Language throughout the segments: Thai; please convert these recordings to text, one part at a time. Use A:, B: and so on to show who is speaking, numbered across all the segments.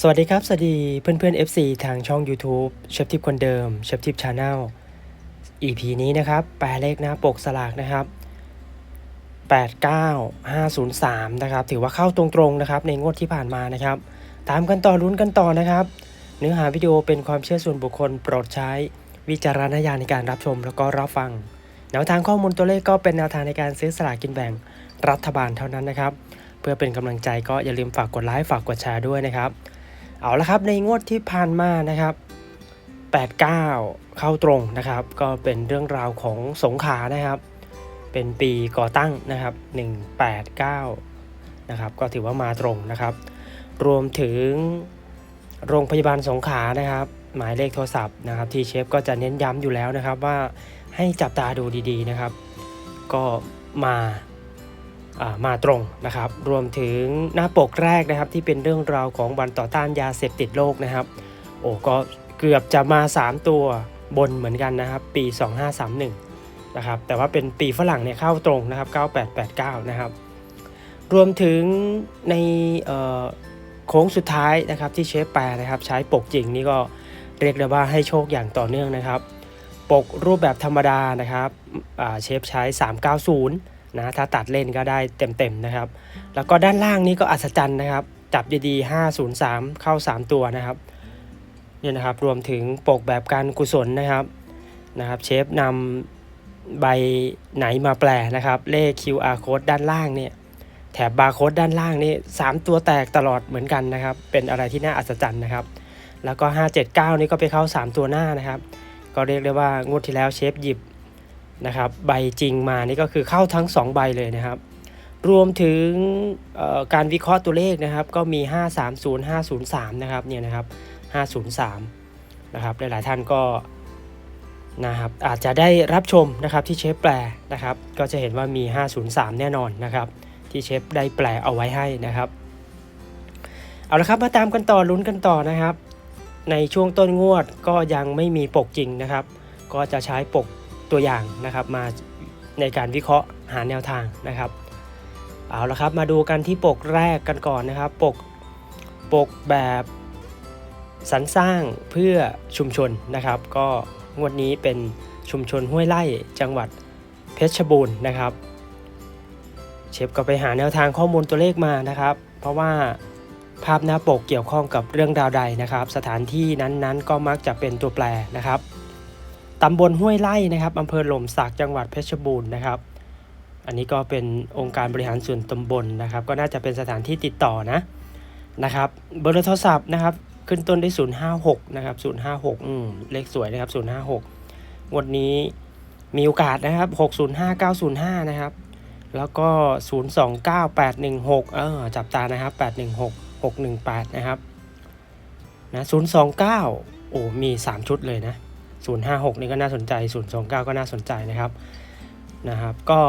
A: สวัสดีครับ สวัสดีเพื่อนเพื่อน FC ทางช่อง YouTube เชฟทิปคนเดิมเชฟทิปชาแนล EP นี้นะครับ แปลเลขหน้าปกสลากนะครับ 89503 นะครับ ถือว่าเข้าตรงๆนะครับ ในงวดที่ผ่านมานะครับ ตามกันต่อลุ้นกันต่อนะครับ เนื้อหาวิดีโอเป็นความเชื่อส่วนบุคคลโปรดใช้วิจารณญาณในการรับชมแล้วก็รับฟัง แนวทางข้อมูลตัวเลขก็เป็นแนวทางในการซื้อสลากกินแบ่งรัฐบาลเท่านั้นนะครับ เพื่อเป็นกำลังใจก็อย่าลืมฝากกดไลค์ฝากกดแชร์ด้วยนะครับ เอาละครับในงวดที่ผ่านมานะครับ 89 เข้าตรงนะครับ ก็เป็นเรื่องราวของสงขานะครับ เป็นปีก่อตั้งนะครับ 189 นะครับ ก็ถือว่ามาตรงนะครับ รวมถึงโรงพยาบาลสงขานะครับ หมายเลขโทรศัพท์นะครับ ที่เชฟก็จะเน้นย้ำอยู่แล้วนะครับว่าให้จับตาดูดีๆนะครับ ก็มา มาตรงนะครับ รวมถึงหน้าปกแรกนะครับ ที่เป็นเรื่องราวของวันต่อต้านยาเสพติดโลกนะครับ โอ้ก็เกือบจะมา 3 ตัวบนเหมือนกันนะครับ ปี 2531นะครับ แต่ว่าเป็นปีฝรั่งเนี่ยเข้าตรงนะครับ 9889 นะครับ รวมถึงในโค้งสุดท้ายนะครับที่เชฟแปรนะครับ ใช้ปกจริงนี่ก็เรียกได้ว่าให้โชคอย่างต่อเนื่องนะครับ ปกรูปแบบธรรมดานะครับเชฟใช้ 390 นะถ้าตัดเล่นก็ได้เต็มๆนะครับ แล้วก็ด้านล่างนี้ก็อัศจรรย์นะครับ จับดีๆ503 เข้า 3 ตัวนะครับเนี่ยนะครับรวมถึงปกแบบการกุศลนะครับนะครับ เชฟนำใบไหนมาแปลนะครับ เลข QR code ด้านล่างเนี่ยแถบบาร์โค้ดด้านล่างนี่3ตัวแตกตลอดเหมือนกันนะครับ เป็นอะไรที่น่าอัศจรรย์นะครับ แล้วก็ 579 นี่ก็ไปเข้า 3 ตัวหน้านะครับ ก็เรียกได้ว่างวดที่แล้วเชฟหยิบ นะครับใบจริงมานี่ก็คือเข้าทั้ง 2 ใบเลยนะครับ รวมถึงการวิเคราะห์ตัวเลขนะครับ ก็มี 530 503 นะครับเนี่ยนะครับ 503 นะครับหลายๆท่านก็นะครับอาจจะได้รับชมนะครับที่เชฟแปลนะครับ ก็จะเห็นว่ามี 503 แน่นอนนะครับ ที่เชฟได้แปลเอาไว้ให้นะครับ เอาละครับมาตามกันต่อลุ้นกันต่อนะครับ ในช่วงต้นงวดก็ยังไม่มีปกจริงนะครับ ก็จะใช้ปก ตัวอย่างนะครับมาในการวิเคราะห์หาแนวทางนะครับ เอาละครับมาดูกันที่ปกแรกกันก่อนนะครับ ปกปกแบบสรรสร้างเพื่อชุมชนนะครับ ก็งวดนี้เป็นชุมชนห้วยไร่จังหวัดเพชรบูรณ์นะครับ เชฟก็ไปหาแนวทางข้อมูลตัวเลขมานะครับ เพราะว่าภาพหน้าปกเกี่ยวข้องกับเรื่องราวใดนะครับ สถานที่นั้นๆ ก็มักจะเป็นตัวแปรนะครับ ตำบลห้วยไร่นะครับอำเภอหล่มสักจังหวัดเพชรบูรณ์นะครับ อันนี้ก็เป็นองค์การบริหารส่วนตำบลนะครับ ก็น่าจะเป็นสถานที่ติดต่อนะนะครับ เบอร์โทรศัพท์นะครับ ขึ้นต้นด้วย056นะครับ056อืมเลขสวยนะครับ056งวดนี้มีโอกาสนะครับ605 905นะครับแล้วก็ 029 816เออจับตานะครับ 816 618 นะครับ นะ 029 โอ้ มี 3 ชุดเลยนะ 056 นี่ก็น่าสนใจ 029 ก็น่าสนใจนะครับนะครับก็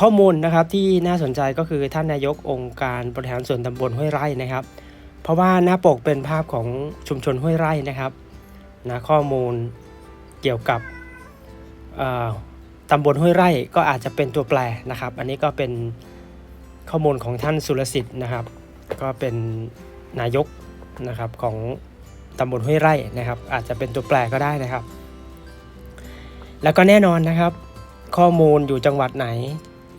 A: ข้อมูลนะครับที่น่าสนใจก็คือท่านนายกองค์การบริหารส่วนตำบลห้วยไร่นะครับ เพราะว่าหน้าปกเป็นภาพของชุมชนห้วยไร่นะครับนะข้อมูลเกี่ยวกับตำบลห้วยไร่ก็อาจจะเป็นตัวแปรนะครับ อันนี้ก็เป็นข้อมูลของท่านสุรสิทธิ์นะครับ ก็เป็นนายกนะครับของ ตำบลห้วยไร่นะครับ อาจจะเป็นตัวแปรก็ได้นะครับ แล้วก็แน่นอนนะครับ ข้อมูลอยู่จังหวัดไหน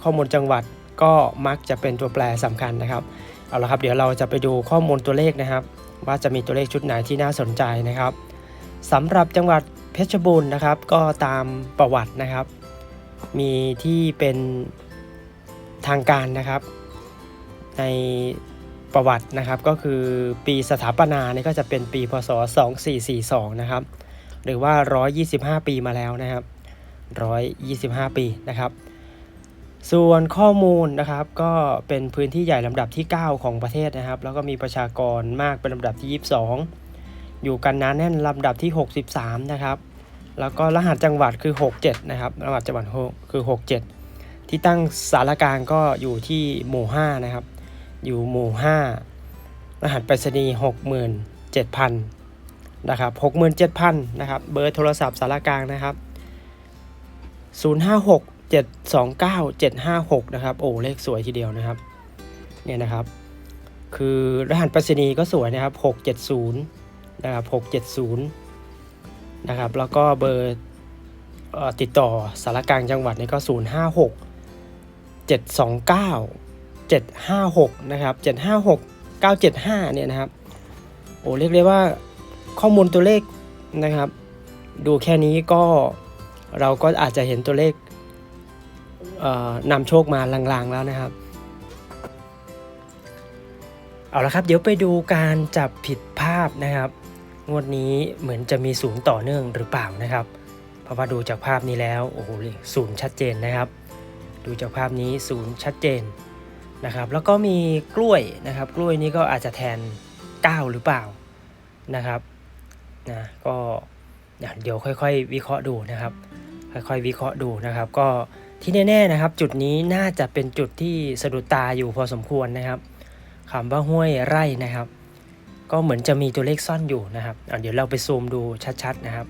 A: ข้อมูลจังหวัดก็มักจะเป็นตัวแปรสำคัญนะครับเอาละครับเดี๋ยวเราจะไปดูข้อมูลตัวเลขนะครับ ว่าจะมีตัวเลขชุดไหนที่น่าสนใจนะครับสำหรับจังหวัดเพชรบูรณ์นะครับ ก็ตามประวัตินะครับ มีที่เป็นทางการนะครับ ใน ประวัตินะครับ ก็คือปีสถาปนาเนี่ยก็จะเป็นปีพศ 2442 นะครับ หรือว่า 125 ปีมาแล้วนะครับ 125 ปีนะครับ ส่วนข้อมูลนะครับก็เป็นพื้นที่ใหญ่ลำดับที่ 9 ของประเทศนะครับ แล้วก็มีประชากรมากเป็นลำดับที่ 22 อยู่กันหนาแน่นลำดับที่ 63 นะครับแล้วก็รหัสจังหวัดคือ 67 นะครับ รหัสจังหวัดคือ 67 ที่ตั้งสารกลางก็อยู่ที่หมู่ 5 นะครับ อยู่หมู่ 5 รหัสไปรษณีย์67,000 นะครับ 67,000 นะครับ เบอร์โทรศัพท์สารกลางนะครับ 056 729 756 นะครับ โอ้ เลขสวยทีเดียวนะครับ เนี่ยนะครับ คือรหัสไปรษณีย์ก็สวยนะครับ 670 นะครับ 670 นะครับ แล้วก็เบอร์ติดต่อสารกลางจังหวัดนี่ก็ 056 729 756 นะครับ 756 975 เนี่ยนะครับ โอ้เรียกได้ว่าข้อมูลตัวเลขนะครับ ดูแค่นี้ก็เราก็อาจจะเห็นตัวเลขเนำโชคมาลางๆแล้วนะครับ เอาละครับ เดี๋ยวไปดูการจับผิดภาพนะครับ งวดนี้เหมือนจะมีศูนย์ต่อเนื่องหรือเปล่านะครับ เพราะว่าดูจากภาพนี้แล้ว โอ้โหศูนย์ชัดเจนนะครับ ดูจากภาพนี้ศูนย์ชัดเจน นะครับแล้วก็มีกล้วยนะครับ กล้วยนี้ก็อาจจะแทน9หรือเปล่านะครับนะก็เดี๋ยวค่อยๆ วิเคราะห์ดูนะครับ ค่อยๆ วิเคราะห์ดูนะครับ ก็ที่แน่ๆนะครับ จุดนี้น่าจะเป็นจุดที่สะดุดตาอยู่พอสมควรนะครับคำว่าห้วยไร่นะครับ ก็เหมือนจะมีตัวเลขซ่อนอยู่นะครับเดี๋ยวเราไปซูมดูชัดๆนะครับ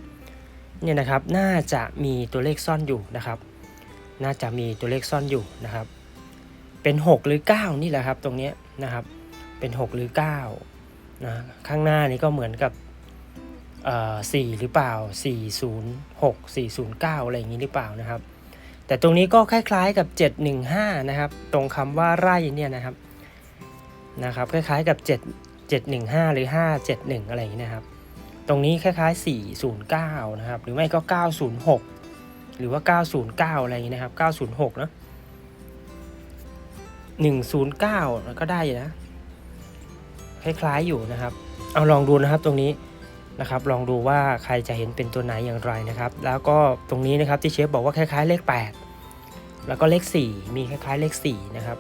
A: เนี่ยนะครับน่าจะมีตัวเลขซ่อนอยู่นะครับ น่าจะมีตัวเลขซ่อนอยู่นะครับ เป็น 6 หรือ 9 นี่แหละครับตรงนี้นะครับเป็น 6 หรือ9นะข้างหน้านี้ก็เหมือนกับเอ่อ4หรือเปล่า 406 409 อะไรอย่างนี้หรือเปล่านะครับ แต่ตรงนี้ก็คล้ายๆกับ 715 นะครับ ตรงคำว่าไร่เนี่ยนะครับนะครับคล้ายๆกับ 7 715 หรือ 571 อะไรอย่างนี้นะครับ ตรงนี้คล้ายๆ 409 นะครับ หรือไม่ก็ 906 หรือว่า 909 อะไรอย่างนี้นะครับ 906 เนอะ 109ก็ได้อยู่นะ คล้ายๆอยู่นะครับ เอาลองดูนะครับตรงนี้นะครับ ลองดูว่าใครจะเห็นเป็นตัวไหนอย่างไรนะครับ แล้วก็ตรงนี้นะครับที่เชฟบอกว่าคล้ายๆ เลข 8 แล้วก็เลข 4 มีคล้ายๆเลข4นะครับ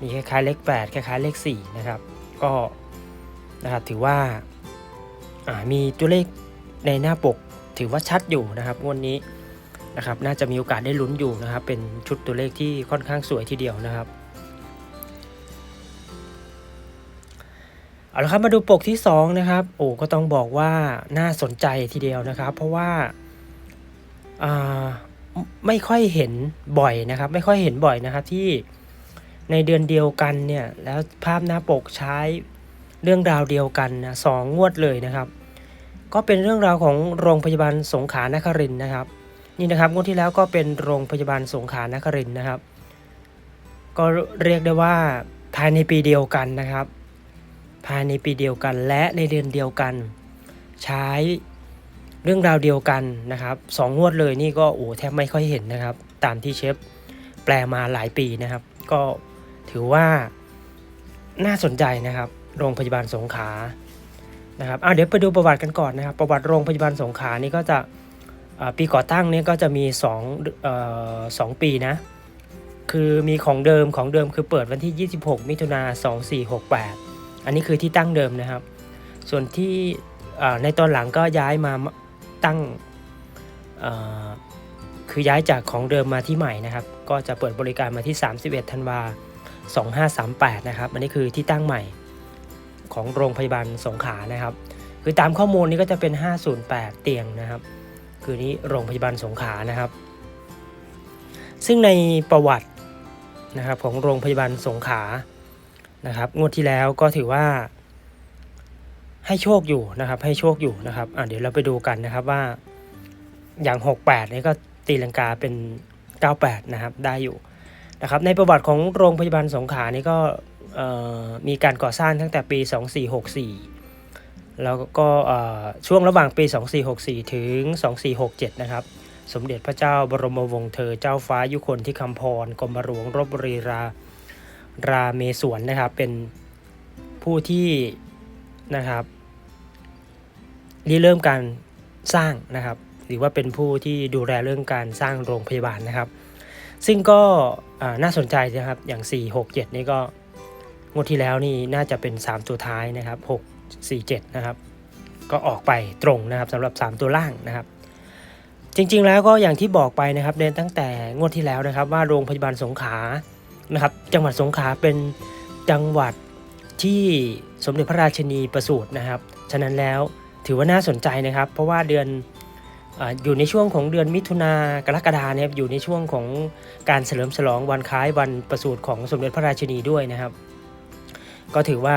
A: มีคล้ายๆเลข 8 คล้ายๆเลข4นะครับ ก็นะครับถือว่าามีตัวเลขในหน้าปกถือว่าชัดอยู่นะครับงวดนี้ นะครับน่าจะมีโอกาสได้ลุ้นอยู่นะครับ เป็นชุดตัวเลขที่ค่อนข้างสวยทีเดียวนะครับเอาละครับมาดูปกที่ 2 นะครับโอ้ก็ต้องบอกว่าน่าสนใจทีเดียวนะครับ เพราะว่าไม่ค่อยเห็นบ่อยนะครับ ไม่ค่อยเห็นบ่อยนะครับที่ในเดือนเดียวกันเนี่ยแล้วภาพหน้าปกใช้เรื่องราวเดียวกันนะสองงวดเลยนะครับ ก็เป็นเรื่องราวของโรงพยาบาลสงขลานครินทร์นะครับ นี่นะครับงวดที่แล้วก็เป็นโรงพยาบาลสงขลานครินนะครับ ก็เรียกได้ว่าภายในปีเดียวกันนะครับ ภายในปีเดียวกันและในเดือนเดียวกัน ใช้เรื่องราวเดียวกันนะครับสองงวดเลยนี่ก็โอ้แทบไม่ค่อยเห็นนะครับ ตามที่เชฟแปลมาหลายปีนะครับ ก็ถือว่าน่าสนใจนะครับ โรงพยาบาลสงขลานะครับอะเดี๋ยวไปดูประวัติกันก่อนนะครับ ประวัติโรงพยาบาลสงขลานี่ก็จะ ปีก่อตั้งเนี่ยก็จะมี2อสองปีนะ คือมีของเดิมของเดิมคือเปิดวันที่ 26 มิถุนา2468 อันนี้คือที่ตั้งเดิมนะครับ ส่วนที่ในตอนหลังก็ย้ายมาตั้งคือย้ายจากของเดิมมาที่ใหม่นะครับ ก็จะเปิดบริการมาที่ 31 ธันวา 2538 นะครับ อันนี้คือที่ตั้งใหม่ของโรงพยาบาลสงขลานะครับ คือตามข้อมูลนี้ก็จะเป็น 508 เตียงนะครับ คือนี้โรงพยาบาลสงขลานะครับ ซึ่งในประวัตินะครับของโรงพยาบาลสงขลานะครับ งวดที่แล้วก็ถือว่า ให้โชคอยู่นะครับ ให้โชคอยู่นะครับอะเดี๋ยวเราไปดูกันนะครับว่าอย่าง 68นี่ก็ตีลังกาเป็น 98 นะครับ ได้อยู่นะครับ ในประวัติของโรงพยาบาลสงขลานี่ก็มีการก่อสร้างตั้งแต่ปี 2464 แล้วก็ช่วงระหว่างปี 2464 ถึง 2467 นะครับ สมเด็จพระเจ้าบรมวงศ์เธอเจ้าฟ้ายุคนที่คำพรกรมหลวงรบบุรีราราเมศวรนะครับ เป็นผู้ที่นะครับริเริ่มการสร้างนะครับ หรือว่าเป็นผู้ที่ดูแลเรื่องการสร้างโรงพยาบาลนะครับ ซึ่งก็น่าสนใจนะครับอย่าง 4 6 7 นี่ก็งวดที่แล้วนี่น่าจะเป็น 3 ตัวท้ายนะครับ 6 4 7 นะครับ ก็ออกไปตรงนะครับสำหรับ 3 ตัวล่างนะครับ จริงๆแล้วก็อย่างที่บอกไปนะครับเน้นตั้งแต่งวดที่แล้วนะครับ ว่าโรงพยาบาลสงขลานะครับจังหวัดสงขลาเป็นจังหวัดที่สมเด็จพระราชินีประสูตินะครับ ฉะนั้นแล้วถือว่าน่าสนใจนะครับ เพราะว่าเดือนออยู่ในช่วงของเดือนมิถุนากรกฎาเนี่ยอยู่ในช่วงของการเฉลิมฉลองวันคล้ายวันประสูติของสมเด็จพระราชินีด้วยนะครับ ก็ถือว่า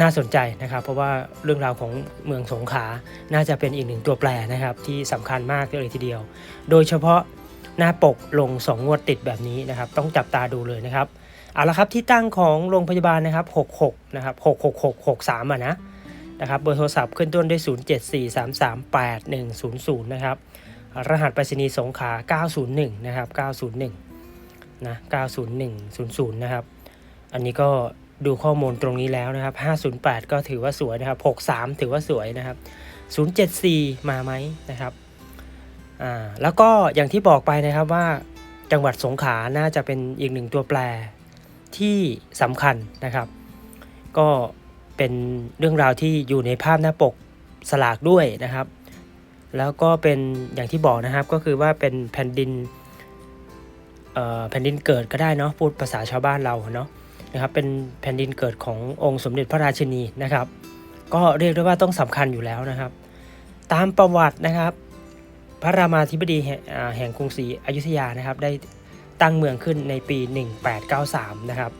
A: น่าสนใจนะครับ เพราะว่าเรื่องราวของเมืองสงขลาน่าจะเป็นอีกหนึ่งตัวแปรนะครับ ที่สำคัญมากเลยทีเดียว โดยเฉพาะหน้าปกลง2งวดติดแบบนี้นะครับ ต้องจับตาดูเลยนะครับเอาละครับที่ตั้งของโรงพยาบาลนะครับ 66 นะครับ 66663อะนะนะครับเบอร์โทรศัพท์ขึ้นต้นด้วย 0743388100 นะครับ รหัสไปรษณีย์สงขลา901 นะครับ 901 นะ 90100 นะครับ อันนี้ก็ ดูข้อมูลตรงนี้แล้วนะครับ 508 ก็ถือว่าสวยนะครับ 63 ถือว่าสวยนะครับ 074 มาไหมนะครับอ่าแล้วก็อย่างที่บอกไปนะครับว่าจังหวัดสงขลาน่าจะเป็นอีกหนึ่งตัวแปรที่สำคัญนะครับ ก็เป็นเรื่องราวที่อยู่ในภาพหน้าปกสลากด้วยนะครับ แล้วก็เป็นอย่างที่บอกนะครับก็คือว่าเป็นแผ่นดินแผ่นดินเกิดก็ได้เนาะพูดภาษาชาวบ้านเราเนาะ นะครับเป็นแผ่นดินเกิดขององค์สมเด็จพระราชินีนะครับ ก็เรียกได้ว่าต้องสำคัญอยู่แล้วนะครับ ตามประวัตินะครับ พระรามาธิบดีแห่งกรุงศรีอยุธยานะครับ ได้ตั้งเมืองขึ้นในปี 1893 นะครับ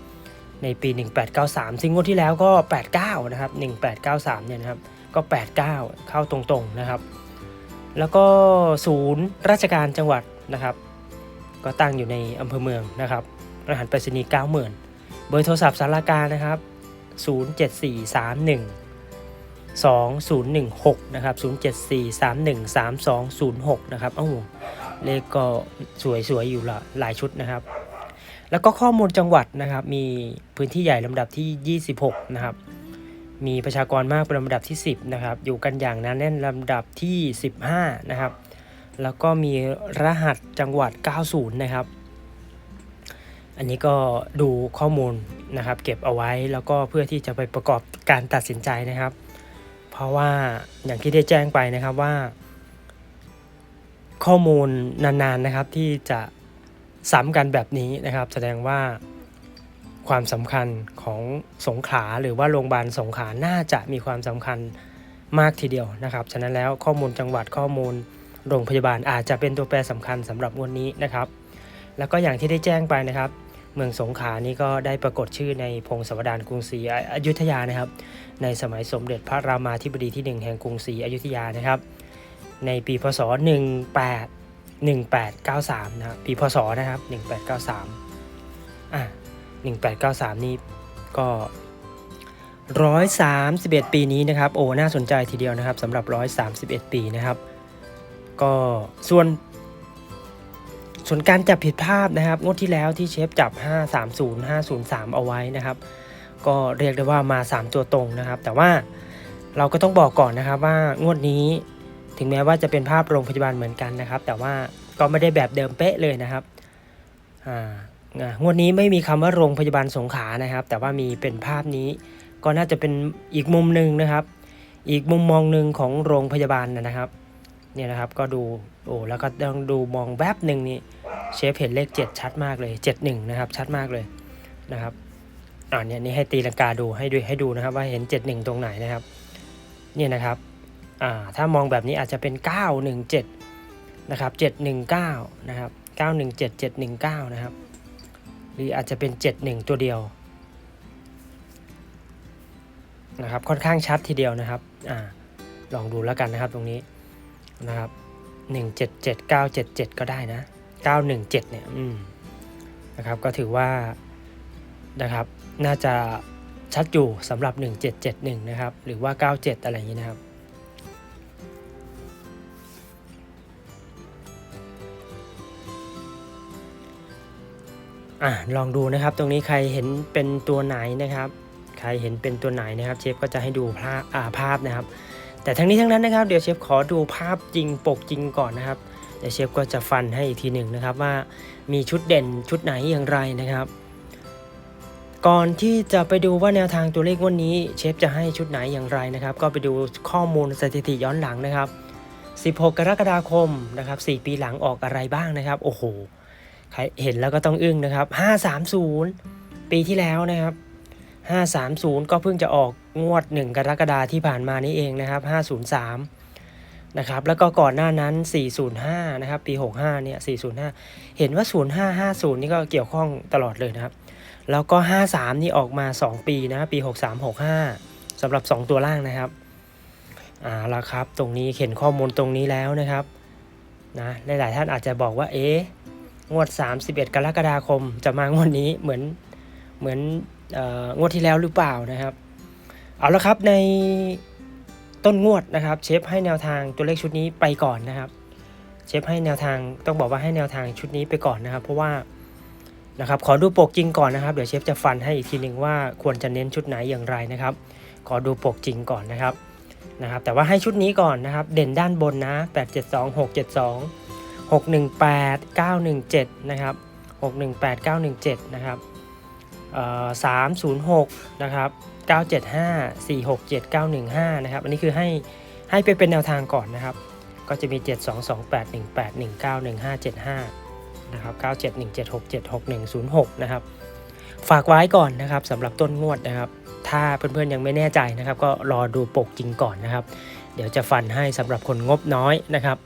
A: ในปี 1893 ซึ่งงวดที่แล้วก็ 89 นะครับ 1893 เนี่ยนะครับ ก็ 89 เข้าตรงๆ นะครับ แล้วก็ศูนย์ราชการจังหวัดนะครับ ก็ตั้งอยู่ในอำเภอเมืองนะครับ รหัสไปรษณีย์ 90,000 บอร์โทรศัพท์สาราการนะครับ 07431 2016 นะครับ 074313206 นะครับอ้าวเลขก็สวยๆ อยู่ละหลายชุดนะครับ แล้วก็ข้อมูลจังหวัดนะครับ มีพื้นที่ใหญ่ลำดับที่ 26 นะครับ มีประชากรมากเป็นลำดับที่ 10 นะครับ อยู่กันอย่างหนแน่นลำดับที่ 15 นะครับ แล้วก็มีรหัสจังหวัด 90 นะครับ อันนี้ก็ดูข้อมูลนะครับ เก็บเอาไว้แล้วก็เพื่อที่จะไปประกอบการตัดสินใจนะครับ เพราะว่าอย่างที่ได้แจ้งไปนะครับว่า ข้อมูลนานๆนะครับที่จะซ้ำกันแบบนี้นะครับ แสดงว่าความสำคัญของสงขลาหรือว่าโรงพยาบาลสงขลาน่าจะมีความสำคัญมากทีเดียวนะครับ ฉะนั้นแล้วข้อมูลจังหวัดข้อมูลโรงพยาบาลอาจจะเป็นตัวแปรสำคัญสำหรับวันนี้นะครับ แล้วก็อย่างที่ได้แจ้งไปนะครับ เมืองสงขลานี่ก็ได้ปรากฏชื่อในพงศาวดารกรุงศรีอยุธยานะครับ ในสมัยสมเด็จพระรามาธิบดีที่ 1 แห่งกรุงศรีอยุธยานะครับ ในปีพศ 18 1893 นะครับ ปีพศนะครับ 1893 อะ 1893 นี่ก็ 131 ปีนี้นะครับ โอ้ น่าสนใจทีเดียวนะครับสำหรับ 131 ปีนะครับ ก็ส่วน ส่วนการจับผิดภาพนะครับงวดที่แล้วที่เชฟจับ 530 503 เอาไว้นะครับ ก็เรียกได้ว่ามา 3 ตัวตรงนะครับ แต่ว่าเราก็ต้องบอกก่อนนะครับว่างวดนี้ถึงแม้ว่าจะเป็นภาพโรงพยาบาลเหมือนกันนะครับ แต่ว่าก็ไม่ได้แบบเดิมเป๊ะเลยนะครับอ่างวดนี้ไม่มีคำว่าโรงพยาบาลสงขานะครับ แต่ว่ามีเป็นภาพนี้ ก็น่าจะเป็นอีกมุมหนึ่งนะครับ อีกมุมมองหนึ่งของโรงพยาบาลนะครับเนี่ยนะครับก็ดูโอ้แล้วก็ต้องดูมองแวบหนึ่งนี่ เชฟเห็นเลข 7 ชัดมากเลย 71 นะครับ ชัดมากเลยนะครับอ่าเนี่ยนี่ให้ตีลังกาดูให้ดูให้ดูนะครับ ว่าเห็น 71 ตรงไหนนะครับเนี่ยนะครับอ่าถ้ามองแบบนี้อาจจะเป็น 917 นะครับ 719 นะครับ 917 719 นะครับ หรืออาจจะเป็น 71 ตัวเดียวนะครับค่อนข้างชัดทีเดียวนะครับอ่าลองดูแล้วกันนะครับตรงนี้นะครับ 177 977 ก็ได้นะ 917 เนี่ยนะครับก็ถือว่านะครับน่าจะชัดอยู่สำหรับ 1771 นะครับ หรือว่า 97 อะไรอย่างนี้นะครับ อะลองดูนะครับตรงนี้ใครเห็นเป็นตัวไหนนะครับ ใครเห็นเป็นตัวไหนนะครับ เชฟก็จะให้ดูภาพภาพนะครับ แต่ทั้งนี้ทั้งนั้นนะครับ เดี๋ยวเชฟขอดูภาพจริงปกจริงก่อนนะครับ เดี๋ยวเชฟก็จะฟันให้อีกทีหนึ่งนะครับว่ามีชุดเด่นชุดไหนอย่างไรนะครับ ก่อนที่จะไปดูว่าแนวทางตัวเลขวันนี้ เชฟจะให้ชุดไหนอย่างไรนะครับ ก็ไปดูข้อมูลสถิติย้อนหลังนะครับ 16 กรกฎาคมนะครับ4ปีหลังออกอะไรบ้างนะครับ โอ้โหใครเห็นแล้วก็ต้องอึ้งนะครับ 530 ปีที่แล้วนะครับ530 ก็เพิ่งจะออกงวด 1 กรกฎาที่ผ่านมานี้เองนะครับ 503 นะครับ แล้วก็ก่อนหน้านั้น 405 นะครับ ปี 65 เนี่ย 405 เห็นว่า 0550 นี่ก็เกี่ยวข้องตลอดเลยนะครับ แล้วก็ 53 นี่ออกมา 2 ปีนะ ปี 63 65สำหรับ 2 ตัวล่างนะครับ อ่าล้วครับ ตรงนี้เห็นข้อมูลตรงนี้แล้วนะครับ นะ หลายๆท่านอาจจะบอกว่า เอ๊ะ งวด 31 กรกฎาคม จะมางวดนี้เหมือน เหมือนอองวดที่แล้วหรือเปล่านะครับ เอาละครับใน ต้นงวดนะครับ เชฟให้แนวทางตัวเลขชุดนี้ไปก่อนนะครับ เชฟให้แนวทางต้องบอกว่าให้แนวทางชุดนี้ไปก่อนนะครับ เพราะว่านะครับขอดูปกจริงก่อนนะครับ เดี๋ยวเชฟจะฟันให้อีกทีหนึ่งว่าควรจะเน้นชุดไหนอย่างไรนะครับ ขอดูปกจริงก่อนนะครับนะครับ แต่ว่าให้ชุดนี้ก่อนนะครับ เด่นด้านบนนะ8 7 2 6 7 2 6 1 8 9 1 7นะครับ6 1 8 9 1 7นะครับ306นะครับ 975 467 915 นะครับ อันนี้คือให้ให้ไปเป็นแนวทางก่อนนะครับ ก็จะมี 7 2 2 8 1 8 1 9 1 5 7 5นะครับ 9 7 1 7 6 7 6 1 0 6 นะครับ ฝากไว้ก่อนนะครับสำหรับต้นงวดนะครับ ถ้าเพื่อนๆยังไม่แน่ใจนะครับ ก็รอดูปกจริงก่อนนะครับ เดี๋ยวจะฟันให้สำหรับคนงบน้อยนะครับ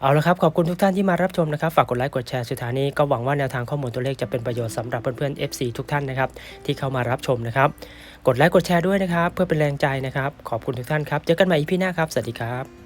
A: เอาละครับขอบคุณทุกท่านที่มารับชมนะครับ ฝากกดไลค์กดแชร์สุดท้ายนี้ก็หวังว่าแนวทางข้อมูลตัวเลขจะเป็นประโยชน์สำหรับเพื่อนๆ FC ทุกท่านนะครับ ที่เข้ามารับชมนะครับ กดไลค์กดแชร์ด้วยนะครับ เพื่อเป็นแรงใจนะครับ ขอบคุณทุกท่านครับ เจอกันใหม่อีพีหน้าครับ สวัสดีครับ